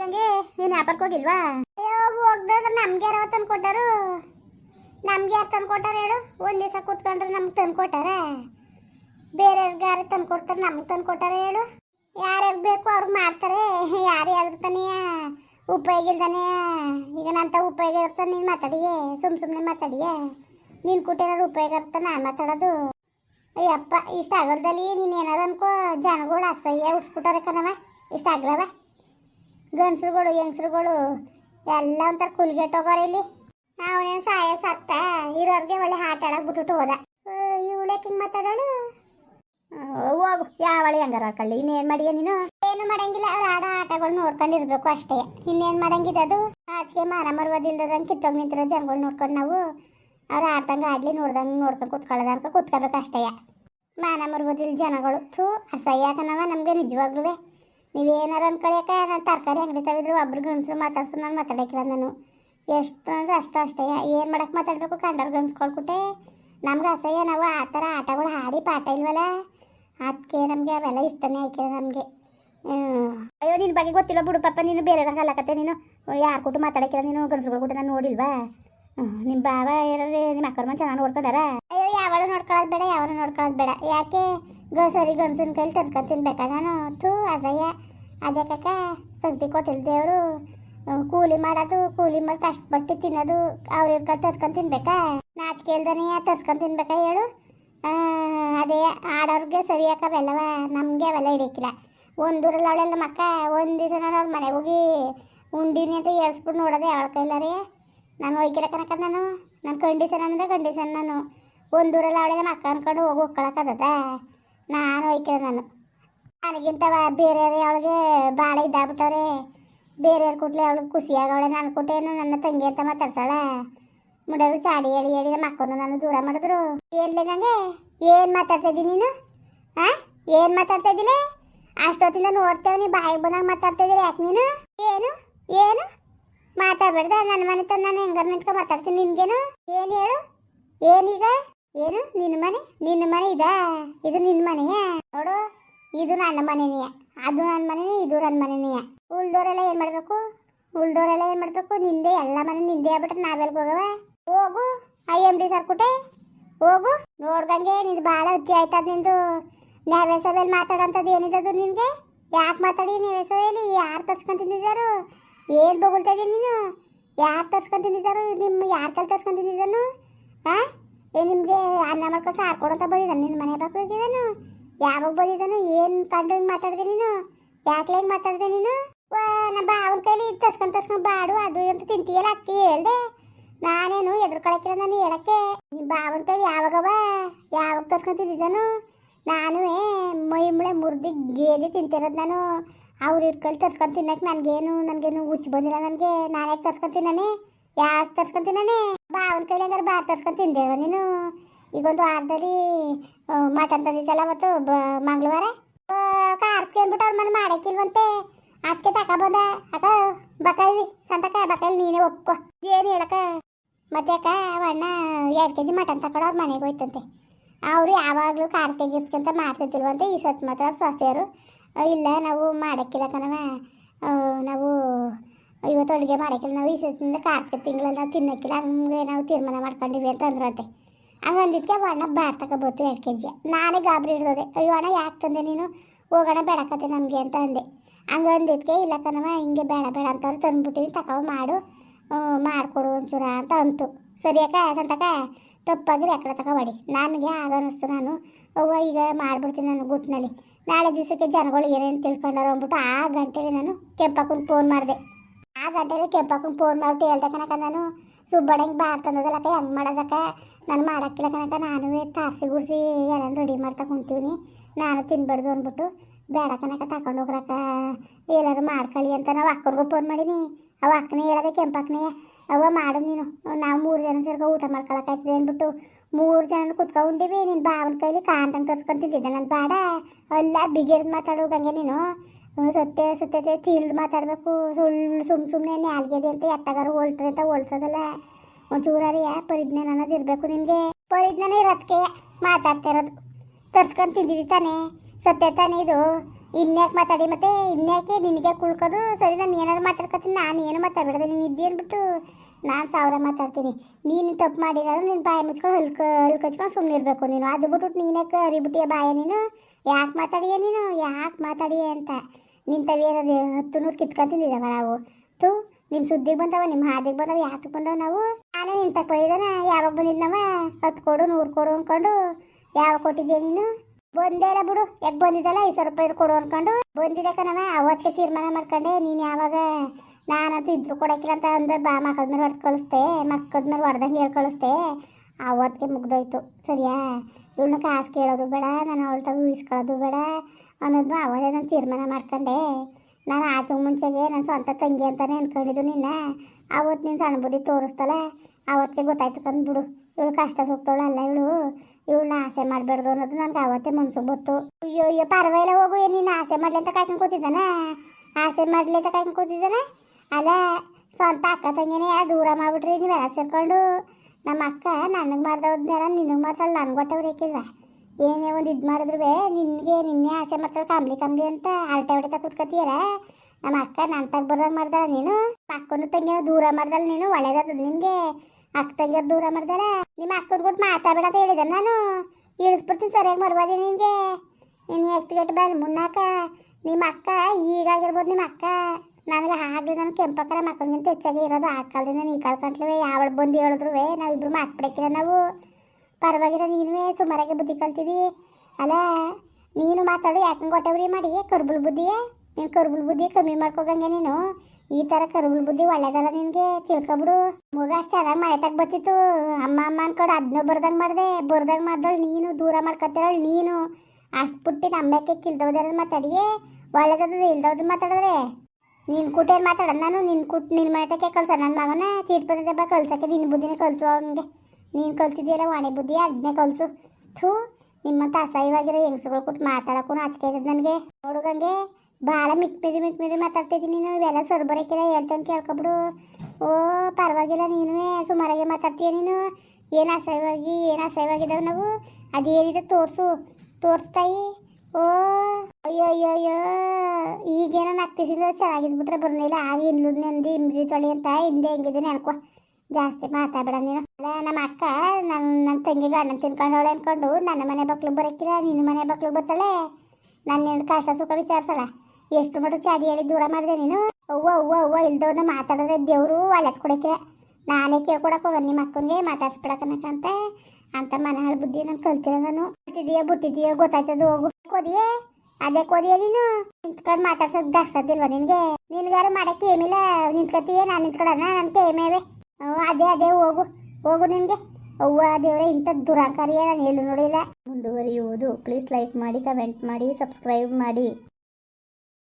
ಗಂಗೆ ನೀನು ವ್ಯಾಪಾರಕ್ಕೆ ಹೋಗಿಲ್ವಾ? ಅಯ್ಯೋ, ಹೋಗ್ದಾದ್ರೆ ನಮ್ಗೆ ಯಾರು ತಂದು ಕೊಟ್ಟರು? ನಮ್ಗೆ ಯಾರು ತಂದು ಕೊಟ್ಟಾರ ಹೇಳು? ಒಂದು ದಿವಸ ಕೂತ್ಕೊಂಡ್ರೆ ನಮ್ಗೆ ತಂದು ಕೊಟ್ಟಾರ? ಬೇರೆಯವ್ರಿಗೆ ಯಾರು ತಂದು ಕೊಡ್ತಾರೆ, ನಮ್ಗೆ ತಂದು ಕೊಟ್ಟಾರ ಹೇಳು? ಯಾರ್ಯಾರು ಬೇಕು ಅವ್ರಿಗೆ ಮಾಡ್ತಾರೆ. ಯಾರು ಯಾವ್ದ್ರ ತಾನೇ? ಉಪಯೋಗ ಇಲ್ದಾನೆ? ಈಗ ನಂತ ಉಪಯೋಗ ಇರ್ತಾನೆ ನೀನು ಮಾತಾಡಿಯೇ? ಸುಮ್ ಸುಮ್ಮನೆ ಮಾತಾಡಿಯೇ? ನೀನು ಕೂಟಿರೋರು ಉಪಯೋಗ ಇರ್ತಾನೆ ನಾನು ಮಾತಾಡೋದು? ಅಯ್ಯಪ್ಪ, ಇಷ್ಟ ಆಗಲ್ದಲ್ಲಿ ನೀನು ಏನಾದ್ರು ಅನ್ಕೋ, ಜನಗಳು ಅಸಹ್ಯ ಉಡ್ಸ್ಬಿಟ್ಟಾರೆ ಕಣವ ಇಷ್ಟ ಆಗ್ಲವ ಗಂಡಸ್ರುಗಳು, ಹೆಂಗಸ್ರುಗಳು, ಎಲ್ಲ ಒಂಥರ ಕುಲ್ಗೆಟ್ ಹೋಗೋರು ಇಲ್ಲಿ. ಅವನೇನು ಸಾಯ ಸತ್ತ, ಇರೋರ್ಗೆ ಒಳ್ಳೆ ಆಟ ಆಡಕ್ ಬಿಟ್ಬಿಟ್ಟು ಹೋದ. ಇವಳಕ್ಕೆ ಹಿಂಗೆ ಮಾತಾಡೋಳು. ಹೋಗು ಯಾವಳಿ ಹಂಗಾರ ಕಳ್ಳಿ ಇನ್ನೇನು ಮಾಡಿಯ ನೀನು? ಏನು ಮಾಡಂಗಿಲ್ಲ, ಅವ್ರ ಆಡೋ ಆಟಗಳು ನೋಡ್ಕೊಂಡಿರ್ಬೇಕು ಅಷ್ಟೇ. ಇನ್ನೇನು ಮಾಡಂಗಿದ ಅದು? ಅದಕ್ಕೆ ಮಾನ ಮರುವುದಿಲ್ದಂಗೆ ಕಿತ್ತೋಗಿ ನಿಂತಿರೋ ಜನಗಳು ನೋಡ್ಕೊಂಡು ನಾವು ಅವ್ರು ಆಡ್ದಂಗೆ ಆಡ್ಲಿ, ನೋಡ್ದಂಗೆ ನೋಡ್ಕೊಂಡು ಕುತ್ಕೊಳ್ಳೋದನ್ಕ ಕುತ್ಕೋಬೇಕು ಅಷ್ಟೇ. ಮಾನ ಮರ್ವದಿಲ್ಲ ಜನಗಳು, ಥೂ ಅಸಹ್ಯ ಕಣವ ನಮಗೆ ನಿಜವಾಗ್ಲೂ ನೀವೇನಾರು ಅನ್ಕೊಳ್ಯಾಕ ನಾನು ತರಕಾರಿ ಅಂಗಡಿ ತೆಗೆದ್ರು ಒಬ್ರು ಗಂಡಸರು ಮಾತಾಡ್ಸು ನಾನು ಮಾತಾಡಕ್ಕಿಲ್ಲ ನಾನು ಎಷ್ಟು ಅಂದ್ರೆ ಅಷ್ಟು ಅಷ್ಟೇ. ಏನು ಮಾಡಕ್ಕೆ ಮಾತಾಡಬೇಕು ಕಂಡವ್ರು ಗಂಡಸ್ಕೊಳ್ಬಿಟ್ಟೆ ನಮ್ಗೆ ಅಸಹ್ಯ ನಾವು ಆ ಥರ ಆಟಗಳು ಹಾಡಿ ಪಾಠ ಇಲ್ವಲ್ಲ ಅದಕ್ಕೆ ನಮಗೆ ಅವೆಲ್ಲ ಇಷ್ಟನೇ ಆಯ್ಕೆ ನಮಗೆ. ಅಯ್ಯೋ ನಿನ್ನ ಬಗ್ಗೆ ಗೊತ್ತಿಲ್ಲ ಬಿಡು ಪಾಪ. ನೀನು ಬೇರೆ ಅಲ್ಲಕತ್ತೆ ನೀನು ಯಾರು ಕೊಟ್ಟು ಮಾತಾಡಕಿಲ್ಲ ನೀನು? ಗಂಡಸ್ಗಳು ಕೂಡ ನಾನು ನೋಡಿಲ್ವಾ? ನಿಮ್ಮ ಬಾವ ಏನಾದ್ರೆ ನಿಮ್ಮ ಅಕ್ಕರ ಮನೆ ಚೆನ್ನಾಗಿ ನೋಡ್ಕೊಂಡಾರ? ಅಯ್ಯೋ ಯಾವಾಗ ನೋಡ್ಕೊಳ್ಳೋದು ಬೇಡ ಯಾವಳು ನೋಡ್ಕೊಳ್ಳೋದು ಬೇಡ. ಯಾಕೆ? ಗಸರಿ ಗಂಡಸಿನ ಕೈಲಿ ತರ್ಸ್ಕೊಂಡು ತಿನ್ಬೇಕಾ ನಾನು ಥೂ ಅಸಹ್ಯ ಅದಕ್ಕಕ್ಕ ಸಂತಿ ಕೊಟ್ಟಿಲ್ಲ ದೇವರು ಕೂಲಿ ಮಾಡೋದು ಕೂಲಿ ಮಾಡಿ ಕಷ್ಟಪಟ್ಟು ತಿನ್ನೋದು ಅವ್ರ ಇರ್ಕೊಂಡು ತರ್ಸ್ಕೊಂಡು ತಿನ್ಬೇಕಾ ನಾಚಿಕೆ ಇಲ್ದನೆ ತರ್ಸ್ಕೊಂಡು ತಿನ್ಬೇಕಾ ಹೇಳು ಅದೇ ಆಡೋರ್ಗೆ ಸರಿಯಾಕ ಅವೆಲ್ಲವ ನಮಗೆ ಅವೆಲ್ಲ ಹಿಡಿಯಕ್ಕಿಲ್ಲ ಒಂದೂರಲ್ಲಿ ಅವಳೆಲ್ಲ ಮಕ್ಕ ಒಂದು ದಿವಸ ನಾನು ಅವ್ರ ಮನೆಗೆ ಹೋಗಿ ಉಂಡಿನಿ ಅಂತ ಏಳ್ಸ್ಬಿಟ್ಟು ನೋಡೋದೆ ಅವಳ ರೀ ನಾನು ಒಯ್ಕಿಲ್ಲ ಕನಕ ನಾನು ನನ್ನ ಕಂಡೀಷನ್ ಅಂದರೆ ಕಂಡೀಷನ್ ನಾನು ಒಂದೂರಲ್ಲಿ ಅವಳೆಲ್ಲ ಮಕ್ಕ ಅನ್ಕೊಂಡು ಹೋಗಿ ಹೋಗ್ಕೊಳಕ್ಕದ ನಾನು ಒಯ್ಕಿಲ್ಲ ನಾನು. ನನಗಿಂತ ಬೇರೆ ಅವಳಿಗೆ ಭಾಳ ಇದಾಗ್ಬಿಟ್ಟವ್ರೆ. ಬೇರೆಯವ್ರ ಕೂಡ್ಲೆ ಅವಳಿಗೆ ಖುಷಿಯಾಗವಳೆ ನಾನು ಕೊಟ್ಟೇನು ನನ್ನ ತಂಗಿ ಅಂತ ಮಾತಾಡ್ಸಾಳೆ. ಮುಡರು ಚಾಡಿ ಹೇಳಿ ಹೇಳಿ ನಮ್ಮ ನನ್ನ ನಾನು ದೂರ ಮಾಡಿದ್ರು. ಏನ್ಲೆ ನಂಗೆ ಏನು ಮಾತಾಡ್ತಾ ಇದ್ದೀನಿ ನೀನು? ಆ? ಏನು ಮಾತಾಡ್ತಾ ಇದ್ದಿಲ್ಲ ಅಷ್ಟೊತ್ತಿಂದ ನೋಡ್ತೇವೆ ನೀ ಬಾಯಿ ಬಂದಾಗ ಮಾತಾಡ್ತಾ ಇದ್ದೀರಿ ಯಾಕೆ ನೀನು? ಏನು? ಏನು? ಮಾತಾಡ್ಬೇಡ್ದ, ನನ್ನ ಮನೆ ತಂದು ನಾನು ಹೆಂಗಾರ ನಿಂತ್ಕೊಂಡು ಮಾತಾಡ್ತೀನಿ ನಿನ್ಗೇನು? ಏನು ಹೇಳು? ಏನೀಗ ಏನು? ನಿನ್ನ ಮನೆ? ನಿನ್ನ ಮನೆ ಇದಾ? ಇದು ನಿನ್ನ ಮನೆಯಾ? ನೋಡು, ಇದು ನನ್ನ ಮನೆನೇ ಅದು ನನ್ನ ಮನೆನೇ, ಇದು ನನ್ನ ಮನೆನೇ ಉಳ್ದೋರೆಲ್ಲ ಏನು ಮಾಡಬೇಕು? ಉಳ್ದೋರೆಲ್ಲ ಏನು ಮಾಡಬೇಕು? ನಿಂದೆ, ಎಲ್ಲ ಮನೆ ನಿಂದೆ ಆಗ್ಬಿಟ್ರೆ ನಾವೆಲ್ಗೆ ಹೋಗವ? ಹೋಗು, ಐ ಎಂ ಡಿ ಸರ್ಕುಟೆ ಹೋಗು, ನೋಡ್ದಂಗೆ ನಿಂದು ಭಾಳ ಅತಿ ಆಯ್ತದ ನಿಂದು. ನ್ಯಾಯ ಸಭೆಯಲ್ಲಿ ಮಾತಾಡೋಂಥದ್ದು ಏನಿದದು ನಿನಗೆ ಯಾಕೆ ಮಾತಾಡಿ ನ್ಯಾಯ ಸಭೆಯಲ್ಲಿ ಯಾರು ತರ್ಸ್ಕೊಂತಿದ್ದಾರು ಏನು ಬೊಗಳ್ತಾ ನೀನು? ಯಾರು ತರ್ಸ್ಕೊಂತಿದ್ದಾರು ನಿಮ್ಮ ಯಾರ ಕಲ್ ತರ್ಸ್ಕೊಂತಿದ್ದಾನು ಹಾಂ ಏ, ನಿಮಗೆ ಅನ್ನ ಮಾಡ್ಕೊಂಡು ಸಾರು ಬಂದಿದ್ದಾನೆ ನಿನ್ನ ಮನೆ ಬಾಕು ಹೋಗಿದ್ದಾನು ಯಾವಾಗ ಬಂದಿದ್ದಾನು ಏನು ಕಂಡು ಹಿಂಗೆ ಮಾತಾಡಿದೆ ನೀನು? ಯಾಕೆ ಹಿಂಗೆ ಮಾತಾಡಿದೆ ನೀನು? ನಮ್ಮ ಬಾವನ ಕೈಲಿ ತರ್ಸ್ಕೊಂಡ್ ತರ್ಸ್ಕೊಂಡ್ ಬಾಡು, ಅದು ಅಂತ ತಿಂತೀಯಲ್ಲ ಅಕ್ಕಿ ಹೇಳ್ದೆ. ನಾನೇನು ಎದುರ್ಕೊಳಕ್ಕಿಲ್ಲ ನಾನು ಹೇಳಕ್ಕೆ. ನಿಮ್ಮ ಬಾವನ ಕೈಲಿ ಯಾವಾಗವ ಯಾವಾಗ ತರ್ಸ್ಕೊಂತಿದ್ದಾನು ನಾನು ಮೈ ಮುಳೆ ಮುರ್ದಿ ಗೇದಿ ತಿಂತಿರೋದು ನಾನು. ಅವ್ರು ಇಟ್ಕಲ್ಲಿ ತರ್ಸ್ಕೊಂಡು ತಿನ್ನಕ್ಕೆ ನನಗೇನು ನನಗೇನು ಹುಚ್ಚು ಬಂದಿಲ್ಲ ನನಗೆ. ನಾನು ಯಾಕೆ ತರ್ಸ್ಕೊಂತೀನಿ ನಾನೇ ಯಾಕೆ ತರ್ಸ್ಕೊಂತೀನಿ ಬಾ, ಅವನ ಕೈಲಿ ಅಂದ್ರೆ ಬಾ ತರ್ಸ್ಕೊಂಡು ತಿಂದೇವ ನೀನು? ಈಗೊಂದು ವಾರದಲ್ಲಿ ಮಟನ್ ತಂದಿದ್ದಲ್ಲ ಮತ್ತು ಮಂಗಳವಾರ? ಕಾರ್ತಿಗೆ ಅಂದ್ಬಿಟ್ಟು ಅವ್ರ ಮನೆ ಮಾಡಕ್ಕಿಲ್ವಂತೆ. ಅದಕ್ಕೆ ತಗೊಬೋದ ಅಕ್ಕ ಬಕಾಯಿ ಸಂತಕ ಬಕಾಯಿ ನೀನೇ ಒಪ್ಕೊ. ಏನು ಹೇಳಕ್ಕ? ಮತ್ತೆ ಅಕ್ಕ ಅವಣ್ಣ ಎರಡು ಕೆ ಜಿ ಮಟನ್ ತಗೊಂಡು ಅವ್ರ ಮನೆಗೆ ಹೋಯ್ತಂತೆ. ಅವರು ಯಾವಾಗಲೂ ಕಾರ್ತಿಗೆ ಗಿರ್ಸ್ಕೊಂತ ಮಾಡ್ತಿರ್ತಿಲ್ವಂತೆ, ಈ ಸತ್ ಮಾತ್ರ ಸೊಸೆಯರು. ಇಲ್ಲ, ನಾವು ಮಾಡಕ್ಕಿಲ್ಲ ಕಣವ ನಾವು ಇವತ್ತು ಅಡುಗೆ ಮಾಡೋಕ್ಕಿಲ್ಲ. ನಾವು ಸತಿಂದ ಕಾರ್ತಿಕ ತಿಂಗಳಲ್ಲಿ ನಾವು ತಿನ್ನಕ್ಕಿಲ್ಲ. ಹಂಗೆ ನಾವು ತೀರ್ಮಾನ ಮಾಡ್ಕೊಂಡಿವಿ ಅಂತ ಅಂದ್ರಂತೆ ಹಂಗಂದಿದ್ಕೆ ಅಣ್ಣ ಬ್ಯಾಡ್ ತಗೋಬೋದು ಎರಡು ಕೆ ಜಿ ನಾನೇ ಗಾಬರಿ ಹಿಡ್ದೋದೆ. ಅಯ್ಯೋ, ಅಣ್ಣ ಯಾಕೆ ತಂದೆ ನೀನು? ಹೋಗೋಣ ಬೇಡಕತ್ತೆ ನಮಗೆ ಅಂತ ಅಂದೆ. ಹಂಗಂದಿದ್ಕೆ ಇಲ್ಲ ಕಣವ ಹಿಂಗೆ ಬೇಡ ಬೇಡ ಅಂತವ್ರು ತಂದ್ಬಿಟ್ಟಿವಿ ತಗೋ ಮಾಡು. ಮಾಡಿಕೊಡು ಒಂಚೂರ ಅಂತ ಅಂತು. ಸರಿ ಅಕ್ಕ ಸಂತಕ ತಪ್ಪಾಗಿರಿ ಆ ತಕ ತಗೊಬೇಡಿ. ನನಗೆ ಆಗ ಅನ್ನಿಸ್ತು ನಾನು. ಅವ್ವ, ಈಗ ಮಾಡಿಬಿಡ್ತೀನಿ ನಾನು ಗುಟ್ಟಿನಲ್ಲಿ ನಾಳೆ ದಿವಸಕ್ಕೆ ಜನಗಳು ಏನೇನು ತಿಳ್ಕೊಂಡಾರ ಅಂದ್ಬಿಟ್ಟು ಆ ಗಂಟೆಗೆ ನಾನು ಕೆಂಪಕ್ಕನ ಫೋನ್ ಮಾಡಿದೆ. ಆ ಗಂಟೆಗೆ ಕೆಂಪಕ್ಕನ ಫೋನ್ ಮಾಡಿ ಹೇಳ್ದೆ ಕಣಕ ನಾನು. ಸುಬ್ಬಡಂಗೆ ಬಾರ್ ತಂದದಲ್ಲಕ ಹೆಂಗೆ ಮಾಡೋದಕ್ಕ? ನಾನು ಮಾಡೋಕ್ಕಿಲ್ಲ ಕಣಕ ನಾನು ತಾಸಿ ಗುಡಿಸಿ ಎಲ್ಲ ರೆಡಿ ಮಾಡ್ತಾ ಕುಂತೀವಿ ನಾನು ತಿನ್ಬಾರ್ದು ಅಂದ್ಬಿಟ್ಟು, ಬೇಡ ಕನಕ ತಗೊಂಡು ಹೋಗ್ರಕ್ಕ. ಎಲ್ಲರೂ ಮಾಡ್ಕೊಳ್ಳಿ ಅಂತ ನಾವು ಅಕ್ಕನಿಗೂ ಫೋನ್ ಮಾಡೀನಿ. ಅವ ಅಕ್ಕನೇ ಹೇಳದೆ ಕೆಂಪಕ್ಕನೇ ಅವ ಮಾಡು ನೀನು. ನಾವು ಮೂರು ಜನ ಸೇರ್ಕೊ ಊಟ ಮಾಡ್ಕೊಳಕ್ಕಾಯ್ತದೆ ಅಂದ್ಬಿಟ್ಟು, ಮೂರು ಜನ ಕುತ್ಕೊಂಡಿವಿ. ನಿನ್ನ ಬಾವನ ಕೈಲಿ ಕಾಂತಂಗೆ ತರ್ಸ್ಕೊಂಡು ತಿಂದಿದ್ದೆ. ನಾನು ಬೇಡ. ಅಲ್ಲ, ಬಿಗಿಡ್ದು ಮಾತಾಡೋದಂಗೆ ನೀನು. ಸತ್ಯ, ಸತ್ಯತೆ ತಿಳಿದು ಮಾತಾಡಬೇಕು. ಸುಳ್ಳು ಸುಮ್ಮ ಸುಮ್ಮನೆ ನ್ಯಾಲ್ಗೆದೆ ಅಂತ ಎತ್ತಗಾರು ಹೋಲ್ತದೆ ಅಂತ ಒಂದು ಒಂಚೂರಾರಿ ಪರಿಜ್ಞಾನ ಅನ್ನೋದು ಇರಬೇಕು ನಿನಗೆ ಪರಿಜ್ಞಾನ ಇರೋದಕ್ಕೆ ಮಾತಾಡ್ತಾ ಇರೋದು. ತರ್ಸ್ಕೊಂಡು ತಿಂದಿದ್ದಿ ತಾನೇ. ಸತ್ಯ ತಾನೇ ಇದು. ಇನ್ಯಾಕೆ ಮಾತಾಡಿ ಮತ್ತೆ ಇನ್ಯಾಕೆ ನಿನಗೆ ಕುಳ್ಕೋದು? ಸರಿ, ನಾನು ಏನಾರು ಮಾತಾಡ್ಕೊತೀನಿ. ನಾನು ಏನು ಮಾತಾಡ್ಬಿಡೋದು? ನೀನು ಇದ್ದಿ ಅಂದ್ಬಿಟ್ಟು ನಾನು ಸಾವಿರ ಮಾತಾಡ್ತೀನಿ. ನೀನು ತಪ್ಪು ಮಾಡಿರೋದು ನೀನು ಬಾಯಿ ಮುಚ್ಕೊಂಡು ಹಲ್ಕ, ಹಲ್ಕಚ್ಕೊಂಡು ಸುಮ್ಮನೆ ಇರಬೇಕು ನೀನು. ಅದು ಬಿಟ್ಬಿಟ್ಟು ನೀನಕ್ಕೆ ಅರಿಬಿಟ್ಟಿಯ ಬಾಯ ನೀನು? ಯಾಕೆ ಮಾತಾಡಿಯ ನೀನು? ಯಾಕೆ ಮಾತಾಡಿಯ ಅಂತ. ನಿಂತವೇನದು ಹತ್ತು ನೂರು ಕಿತ್ಕೊಂತಿದ್ದಾವ ನಾವು. ತು ನಿಮ್ಮ ಸುದ್ದಿಗೆ ಬಂದವ ನಿಮ್ಮ ಹಾದಿಗೆ ಬಂದವ ಯಾಕೆ ಬಂದವ ನಾವು? ನಾನೇ ನಿಂತ ಕೊಯ್ದಾನ ಯಾವಾಗ ಬಂದಿದ್ನವ? ಹತ್ತು ಕೊಡು, ನೂರು ಕೊಡು ಅಂದ್ಕೊಂಡು ಯಾವಾಗ ಕೊಟ್ಟಿದ್ದೆ ನೀನು? ಬಂದೇ ಇಲ್ಲ ಬಿಡು. ಯಾಕೆ ಬಂದಿದ್ದಲ್ಲ? ಐದು ಸಾವಿರ ರೂಪಾಯಿ ಕೊಡು ಅನ್ಕೊಂಡು. ಬಂದಿದ್ದೆ ಕಣವ? ಅವತ್ತೇ ತೀರ್ಮಾನ ಮಾಡ್ಕೊಂಡೆ. ನೀನು ಯಾವಾಗ? ನಾನಂತೂ ಇದ್ರು ಕೊಡಕ್ಕಿಲ್ಲ ಅಂತ ಅಂದ. ಬಾ, ಮಕ್ಕಳ ಮೇಲೆ ಹೊಡೆದು ಕಳಿಸ್ದೆ ಮಕ್ಕಳ ಮೇಲೆ ಹೊಡೆದಂಗೆ ಹೇಳಿ ಕಳಿಸ್ದೆ ಅವತ್ತಿಗೆ ಮುಗ್ದೋಯ್ತು. ಸರಿಯಾ? ಇವಳನ್ನ ಕಾಸು ಕೇಳೋದು ಬೇಡ. ನಾನು ಅವಳ ತಗೋ ಇಸ್ಕೊಳ್ಳೋದು ಬೇಡ. ಅನ್ನೋದನ್ನ ಅವಾಗೇ ನಾನು ತೀರ್ಮಾನ ಮಾಡ್ಕೊಂಡೆ. ನಾನು ಆಚೆ ಮುಂಚೆಗೆ ನನ್ನ ಸ್ವಂತ ತಂಗಿ ಅಂತಾನೆ ಅನ್ಕೊಂಡಿದ್ದು ನಿನ್ನ. ಅವತ್ತು ನೀನು ಸಣ್ಣ ಬುದ್ಧಿ ತೋರಿಸ್ತಲ್ಲ ಅವತ್ತಿಗೆ ಗೊತ್ತಾಯ್ತು ಕಂದ್ಬಿಡು ಇವಳು ಕಷ್ಟ ಸುತ್ತೋಳು ಅಲ್ಲ ಇವಳು. ಇವಳನ್ನ ಆಸೆ ಮಾಡಬಾರ್ದು ಅನ್ನೋದು ನನಗೆ ಅವತ್ತೇ ಮನ್ಸಿಗೆ ಬತ್ತು ಅಯ್ಯೋ ಅಯ್ಯೋ, ಪರವಾಗಿಲ್ಲ ಹೋಗು ನೀನು ಆಸೆ ಮಾಡ್ಲಿ ಅಂತ ಕಾಯ್ಕೊಂಡು ಕೂತಿದ್ದಾನೆ? ಆಸೆ ಮಾಡ್ಲಿ ಅಂತ ಕಾಯ್ಕೊಂಡು ಕೂತಿದ್ದಾನೆ? ಅಲ್ಲ, ಸ್ವಂತ ಅಕ್ಕ ತಂಗಿನೇ ದೂರ ಮಾಡಿಬಿಟ್ರಿ, ನೀವೆಲ್ಲ ಸೇರ್ಕೊಂಡು. ನಮ್ಮ ಅಕ್ಕ ನನಗೆ ಮಾಡ್ದವ್ರನ್ನೆಲ್ಲ ನಿನಗೆ ಮಾಡ್ತಾಳೆ, ನನಗೆ ಕೊಟ್ಟವ್ರು ಏಕಿಲ್ವ ಏನೇ ಒಂದು ಇದು ಮಾಡಿದ್ರು ನಿನಗೆ ನಿನ್ನೆ ಆಸೆ ಮಾಡ್ತಾಳೆ ಕಂಬ್ಲಿ ಕಂಬ್ಲಿ ಅಂತ ಅಲ್ಟೆ ಹೊಡಿತಾ ಕೂತ್ಕೊತೀಯಲ್ಲ ನಮ್ಮ ಅಕ್ಕ ನನ್ನ ತಗ ಬರ್ದಂಗೆ ಮಾಡ್ದಾಳ ನೀನು? ಅಕ್ಕನ ತಂಗಿನ ದೂರ ಮಾಡ್ದಲ್ಲ ನೀನು? ಒಳ್ಳೇದದ ನಿನಗೆ? ಅಕ್ಕ ತಂಗಿಯವ್ರು ದೂರ ಮಾಡ್ದಾರ ನಿಮ್ಮ ಅಕ್ಕದ ಗುಟ್ಟು ಮಾತಾಡ್ಬೇಡ ಹೇಳಿದೆ ನಾನು. ಇಳಿಸ್ಬಿಡ್ತೀನಿ ಸರಿಯಾಗಿ ಮರ್ಬೋದಿ ನಿನಗೆ. ನೀನು ಎಷ್ಟು ಗಂಟೆ ಬಂದು ಮುನ್ನಾಕ. ನಿಮ್ಮ ಅಕ್ಕ ಈಗಾಗಿರ್ಬೋದು ನಿಮ್ಮ ಅಕ್ಕ. ನನಗೆ ಹಾಗೆ ನನ್ನ ಕೆಂಪಕ್ಕರ ಮಕ್ಕಳಿಗಿಂತ ಹೆಚ್ಚಾಗಿ ಇರೋದು ಆ ಕಾಲದಿಂದ ಈ ಕಾಲ ಯಾವಳ ಬಂದು ಹೇಳಿದ್ರು ನಾವಿಬ್ರು ಮಾತಾಡಕ್ಕಿಲ್ಲ ನಾವು. ಪರವಾಗಿಲ್ಲ, ನೀನುವೇ ಸುಮಾರಾಗಿ ಬುದ್ಧಿ ಕಲ್ತಿದಿ. ಅಲ್ಲ ನೀನು ಮಾತಾಡು, ಯಾಕೆ ಕೊಟ್ಟವ್ರಿ ಮಾಡಿ? ಕರ್ಬುಲ್ ಬುದ್ಧಿಯೇ ನೀನು ಕರ್ಬುಲ್ ಬುದ್ಧಿ ಕಮ್ಮಿ ಮಾಡ್ಕೋಗಂಗೆ ನೀನು. ಈ ಥರ ಕರ್ಬುಲ್ ಬುದ್ಧಿ ಒಳ್ಳೇದಲ್ಲ ನಿನಗೆ, ತಿಳ್ಕೊಬಿಡು. ಮಗ ಅಷ್ಟು ಚೆನ್ನಾಗಿ ಮನೆತಾಗ ಬರ್ತಿತ್ತು. ಅಮ್ಮ ಅಮ್ಮ ಅನ್ಕೊಂಡು ಅದನ್ನ ಬರ್ದಂಗೆ ಮಾಡಿದೆ, ಬರ್ದಂಗೆ ಮಾಡ್ದಳು ನೀನು, ದೂರ ಮಾಡ್ಕೊತಾಳ ನೀನು. ಅಷ್ಟು ಪುಟ್ಟಿ ನಂಬಕ್ಕೆ ಕಿಲ್ದವ್ದಾರ ಮಾತಾಡಿಯೇ? ಒಳ್ಳೇದದು ಇಲ್ದವ್ದು ಮಾತಾಡಿದ್ರೆ? ನೀನು ಕುಟ್ಟೇನ್ ಮಾತಾಡೋದು ನಾನು? ನಿನ್ನ ಕುಟ್ ನಿನ್ನ ಮನೆತಕ್ಕೆ ಕಳ್ಸ ನನ್ನ ಮಗನ ತೀರ್ಪದ ಬಂದಿದ್ದೆ ಬಾ, ಕಳ್ಸಕ್ಕೆ ನಿನ್ನ ಬುದ್ಧಿನೇ ಕಲಿಸು ಅವನಿಗೆ. ನೀನು ಕಲ್ತಿದ್ದೀರ ವಾಣಿ ಬುದ್ಧಿ ಅದನ್ನೇ ಕಲಿಸು. ಥೂ ನಿಮ್ಮಂತ ಅಸಹ್ಯವಾಗಿರೋ ಹೆಂಗಸುಗಳು ಕೊಟ್ಟು ಮಾತಾಡೋಕ್ಕೂ ಆಗಿದೆ ನನಗೆ. ನೋಡುಗಂಗೆ ಭಾಳ ಮಿಕ್ ಮಿರಿ ಮಿಕ್ ಮಿರಿ ಮಾತಾಡ್ತಿದ್ದೀನಿ ನೀನು. ಇವೆಲ್ಲ ಸರ್ಬರಕ್ಕಿಲ್ಲ ಹೇಳ್ತಾನೆ ಕೇಳ್ಕೊಬಿಡು. ಓ, ಪರವಾಗಿಲ್ಲ ನೀನು ಸುಮಾರಾಗೆ ಮಾತಾಡ್ತೀಯ ನೀನು? ಏನು ಅಸಹ್ಯವಾಗಿ, ಏನು ಅಸಹ್ಯವಾಗಿದ್ದಾವೆ ನಾವು? ಅದು ಏನಿದೆ ತೋರಿಸು. ತೋರಿಸ್ತಾಯಿ? ಓ ಅಯ್ಯೋ ಅಯ್ಯೋ ಅಯ್ಯೋ ಈಗೇನೋ ನಾಲ್ಕು ದಿವಸದಿಂದ ಚೆನ್ನಾಗಿದ್ಬಿಟ್ರೆ ಬರ್ಲಿಲ್ಲ. ಆಗ ಇನ್ನೂ ನೆಂದು, ಇಮ್ರಿ ತೊಳಿ ಅಂತ ಹಿಂದೆ ಹೆಂಗಿದ್ದೀನಿ ಅನ್ಕೋ ಜಾಸ್ತಿ ಮಾತಾಡಬೇಡ ನೀನು. ನಮ್ಮ ಅಕ್ಕ ನನ್ನ ನನ್ನ ತಂಗಿಗೆ ಅಣ್ಣ ತಿನ್ಕೊಂಡವಳೆ ಅನ್ಕೊಂಡು ನನ್ನ ಮನೆ ಬಕ್ಳಿಗೆ ಬರೋಕ್ಕಿಲ್ಲ ನಿನ್ನ ಮನೆ ಬಕ್ಳಿಗೆ ಬರ್ತಾಳೆ ನನ್ನ ನಿನ್ನ ಕಷ್ಟ ಸುಖ ವಿಚಾರಿಸಲ್ಲ. ಎಷ್ಟು ಮಟ್ಟು ಚಾಡಿ ಹೇಳಿ ದೂರ ಮಾಡಿದೆ ನೀನು. ಅವ್ವ ಅವ್ವ ಅವ್ವ ಇಲ್ದವ್ನ ಮಾತಾಡಿದ್ರೆ ದೇವರು ಒಲೆತ್ ಕೊಡಕ್ಕೆ. ನಾನೇ ಕೇಳ್ಕೊಡಕ್ಕೆ ನಿಮ್ಮ ಅಕ್ಕನಿಗೆ ಮಾತಾಡ್ಸ್ಬಿಡಕನಕಂತ ಅಂತ. ಮನೆ ಹಾಳು ಬುದ್ಧಿ ನಾನು ಕಲ್ತಿಲ್ಲ ನಾನು. ಕಲ್ತಿದೀಯ ಬಿಟ್ಟಿದೀಯ, ಗೊತ್ತಾಯ್ತದ, ಹೋಗು. ಕೋದಿಯೇ ಅದೇ ಕೋದಿಯ ನೀನು? ನಿಂತ್ಕೊಂಡು ಮಾತಾಡ್ಸೋದು ದಾಕ್ಸದಿಲ್ವ ನಿನ್ಗೆ? ನಿನ್ಗಾರು ಮಾಡಕ್ಕೆ ಏಮಿಲ್ಲ. ನಿಂತ್ಕತೀಯ ನಾನು ನಿಂತ್ಕೊಳಣ ನನ್ನ ಕೇಮೇವೆ ಅದೇ ಅದೇ, ಹೋಗು ಹೋಗು ನಿಮ್ಗೆ ಅವ್ವ ದೇವ್ರೆ, ಇಂಥ ದುರಾಕಾರಿಯ ನಾನು ಎಲ್ಲೂ ನೋಡಿಲ್ಲ? ಮುಂದುವರಿಯುವುದು. ಪ್ಲೀಸ್ ಲೈಕ್ ಮಾಡಿ ಕಮೆಂಟ್ ಮಾಡಿ ಸಬ್ಸ್ಕ್ರೈಬ್ ಮಾಡಿ.